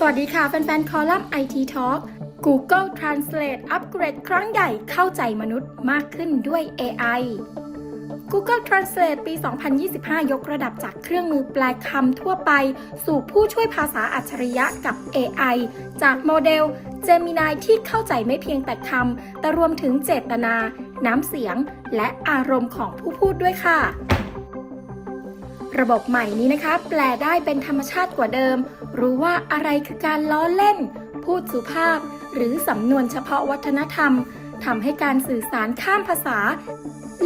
สวัสดีค่ะแฟนๆ คอลัมน์ IT Talk Google Translate อัปเกรดครั้งใหญ่เข้าใจมนุษย์มากขึ้นด้วย AI Google Translate ปี 2025 ยกระดับจากเครื่องมือแปลคำทั่วไป สู่ผู้ช่วยภาษาอัจฉริยะกับ AI จากโมเดล Gemini ที่เข้าใจไม่เพียงแต่คำ แต่รวมถึงเจตนา น้ำเสียง และอารมณ์ของผู้พูดด้วยค่ะ ระบบใหม่นี้นะคะ แปลได้เป็นธรรมชาติกว่าเดิม รู้ว่าอะไรคือการล้อเล่น พูดสุภาพ หรือสำนวนเฉพาะวัฒนธรรมทำให้การสื่อสารข้ามภาษา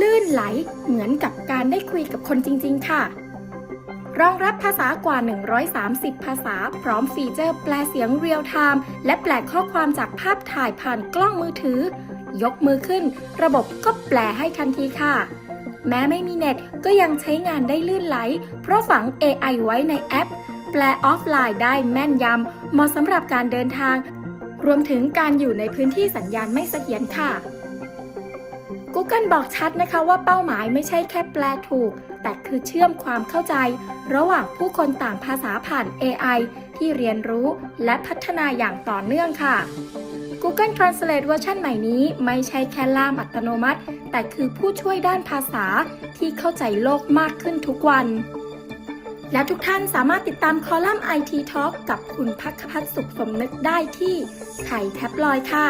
ลื่นไหลเหมือนกับการได้คุยกับคนจริง ๆ ค่ะ รองรับภาษากว่า 130 ภาษา พร้อมฟีเจอร์แปลเสียงเรียลไทม์และแปลข้อความจากภาพถ่ายผ่านกล้องมือถือ ยกมือขึ้น ระบบก็แปลให้ทันทีค่ะ แม้ไม่มีเน็ตก็ยังใช้งานได้ลื่นไหล เพราะฝัง AI ไว้ในแอป แปลออฟไลน์ได้แม่นยำ เหมาะสำหรับการเดินทาง รวมถึงการอยู่ในพื้นที่สัญญาณไม่เสถียรค่ะ Google บอกชัดนะคะว่าเป้าหมายไม่ใช่แค่แปลถูก แต่คือเชื่อมความเข้าใจ ระหว่างผู้คนต่างภาษาผ่าน AI ที่เรียนรู้และพัฒนาอย่างต่อเนื่องค่ะ Google Translate เวอร์ชันใหม่นี้ไม่ใช่แค่ล่ามอัตโนมัติ แต่คือผู้ช่วยด้านภาษาที่เข้าใจโลกมากขึ้นทุกวัน และทุกท่านสามารถติดตามคอลัมน์ IT Talk กับคุณพักพัฒน์สุขสมนึกได้ที่ไทยแท็บลอยค่ะ